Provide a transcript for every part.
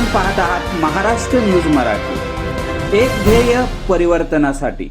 आपण पाहत आहात महाराष्ट्र न्यूज मराठी. एक ध्येय परिवर्तनासाठी.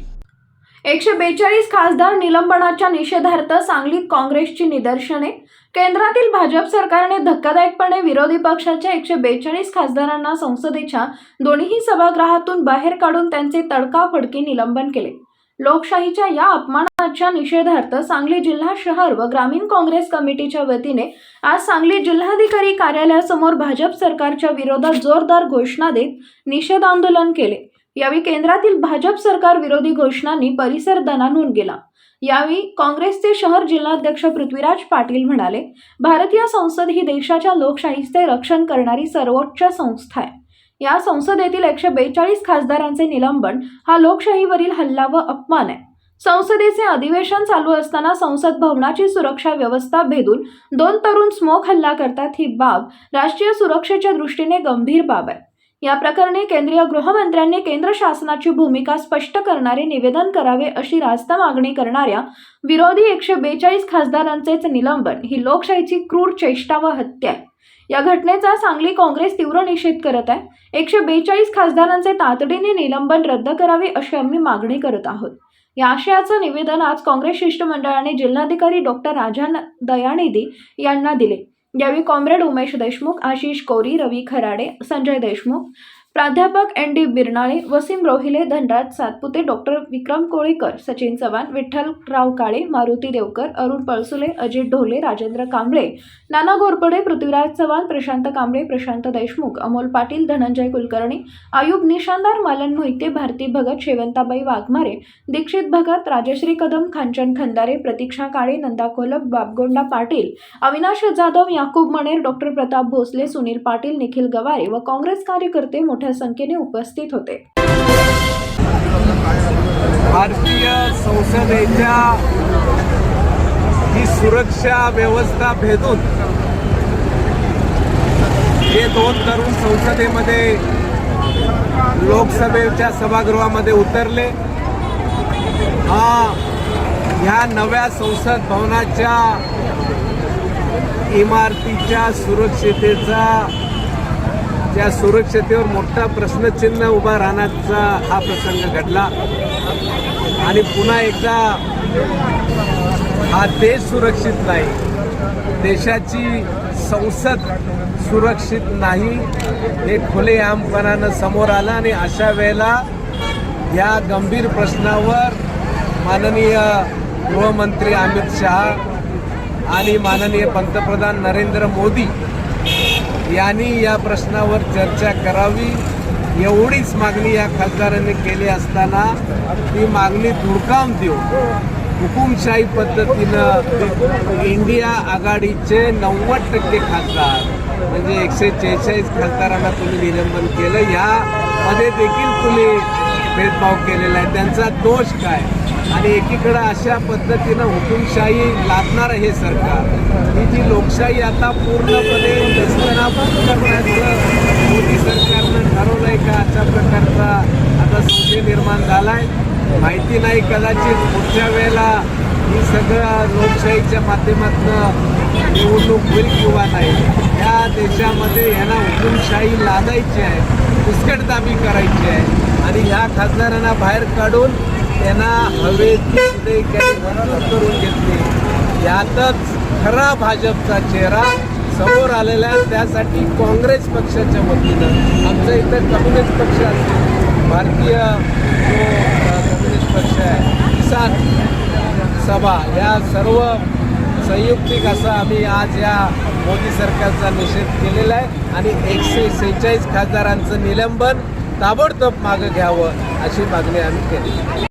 एकशे बेचाळीस खासदार निलंबनाच्या निषेधार्थ सांगलीत काँग्रेसची निदर्शने. केंद्रातील भाजप सरकारने धक्कादायकपणे विरोधी पक्षाच्या एकशे बेचाळीस खासदारांना संसदेच्या दोन्ही सभागृहातून बाहेर काढून त्यांचे तडकाफडकी निलंबन केले. लोकशाहीच्या या अपमानाच्या निषेधार्थ सांगली जिल्हा शहर व ग्रामीण काँग्रेस कमिटीच्या वतीने आज सांगली जिल्हाधिकारी कार्यालयासमोर भाजप सरकारच्या विरोधात जोरदार घोषणा देत निषेध आंदोलन केले. यावेळी केंद्रातील भाजप सरकार विरोधी घोषणांनी परिसर दणानून गेला. यावेळी काँग्रेसचे शहर जिल्हाध्यक्ष पृथ्वीराज पाटील म्हणाले भारतीय संसद ही देशाच्या लोकशाहीचे रक्षण करणारी सर्वोच्च संस्था आहे. या संसदेतील एकशे बेचाळीस खासदारांचे निलंबन हा लोकशाहीवरील हल्ला व अपमान आहे. संसदेचे अधिवेशन चालू असताना संसद भवनाची सुरक्षा व्यवस्था भेदून दोन तरुण स्मोक हल्ला करतात ही बाब राष्ट्रीय सुरक्षेच्या दृष्टीने गंभीर बाब आहे. या प्रकरणी केंद्रीय गृहमंत्र्यांनी केंद्र शासनाची भूमिका स्पष्ट करणारे निवेदन करावे अशी रास्त मागणी करणाऱ्या विरोधी एकशे बेचाळीस खासदारांचेच निलंबन ही लोकशाहीची क्रूर चेष्टा व हत्या आहे. या घटनेचा सांगली काँग्रेस तीव्र निषेध करत आहे. एकशे बेचाळीस खासदारांचे तातडीने निलंबन रद्द करावे अशी आम्ही मागणी करत आहोत. या आशयाचं निवेदन आज काँग्रेस शिष्टमंडळाने जिल्हाधिकारी डॉक्टर राजा दयानिधी यांना दिले. यावेळी कॉम्रेड उमेश देशमुख आशिष कोरी रवी खराडे संजय देशमुख प्राध्यापक N D Birnale Wasim Rohile Dhanraj Satpute doctor Vikram Kolikar Sachin Chavan Vitthalrao Kale Maruti Devkar Arun Palsule Ajit Dhole Rajendra Kamble Nana Ghorpade Prithviraj Chavan Prashant Kamble Prashant Deshmukh Amol Patil Dhananjay Kulkarni Ayub Nishandar Malan Mohite Bharti Bhagat Shevantabai Waghmare Dixit Bhagat Rajshree Kadam Khanchan Khandare Pratiksha Kale Nanda Kolap Babgonda Patil Avinash Jadhav Yakub Maner doctor Pratap Bhosale Sunil Patil Nikhil Gaware व काँग्रेस कार्यकर्ते मोठे मोठ्या संख्येने उपस्थित होते. भारतीय संसदेच्या ही सुरक्षा व्यवस्था भेदून हे दोन तरुण संसदेमध्ये लोकसभेच्या सभागृहामध्ये उतरले. हा ह्या नव्या संसद भवनाच्या इमारतीच्या सुरक्षितेचा त्या सुरक्षतेवर मोठा प्रश्नचिन्ह उभा राहण्याचा हा प्रसंग घडला. आणि पुन्हा एकदा हा देश सुरक्षित नाही. देशाची संसद सुरक्षित नाही. हे खुलेआमपणानं समोर आलं आणि अशा वेळेला या गंभीर प्रश्नावर माननीय गृहमंत्री अमित शहा आणि माननीय पंतप्रधान नरेंद्र मोदी यांनी या प्रश्नावर चर्चा करावी. एवढीच मागणी या खासदारांनी केली असताना ती मागणी धुडकावून देऊ हुकुमशाही पद्धतीनं इंडिया आघाडीचे नव्वद टक्के खासदार म्हणजे एकशे शेहेचाळीस खासदारांना तुम्ही निलंबन केलं. ह्यामध्ये देखील तुम्ही भेदभाव केलेला आहे. त्यांचा दोष काय? आणि एकीकडं अशा पद्धतीनं हुकुमशाही लादणारं हे सरकार. ही जी लोकशाही आता पूर्णपणे नेस्तनाबूत करण्याचं मोदी सरकारनं ठरवलं आहे का? अशा प्रकारचा आता संशय निर्माण झाला आहे माहिती नाही कदाचित पुढच्या वेळेला ही सगळं लोकशाहीच्या माध्यमातून होईल किंवा नाही. या देशामध्ये यांना हुकुमशाही लादायची आहे पुस्कटदाबी करायची आहे. आणि ह्या खासदारांना बाहेर काढून त्यांना हवेची करून घेतली. यातच खरा भाजपचा चेहरा समोर आलेला आहे. त्यासाठी काँग्रेस पक्षाच्या वतीनं आमचं इथं कम्युनिस्ट पक्ष असतो भारतीय जो कम्युनिस्ट पक्ष आहे किसान सभा या सर्व संयुक्तिक असा आम्ही आज या मोदी सरकारचा निषेध केलेला आहे आणि एकशे सेहेचाळीस खासदारांचं निलंबन ताबडतोब मागं घ्यावं अशी मागणी आम्ही केली.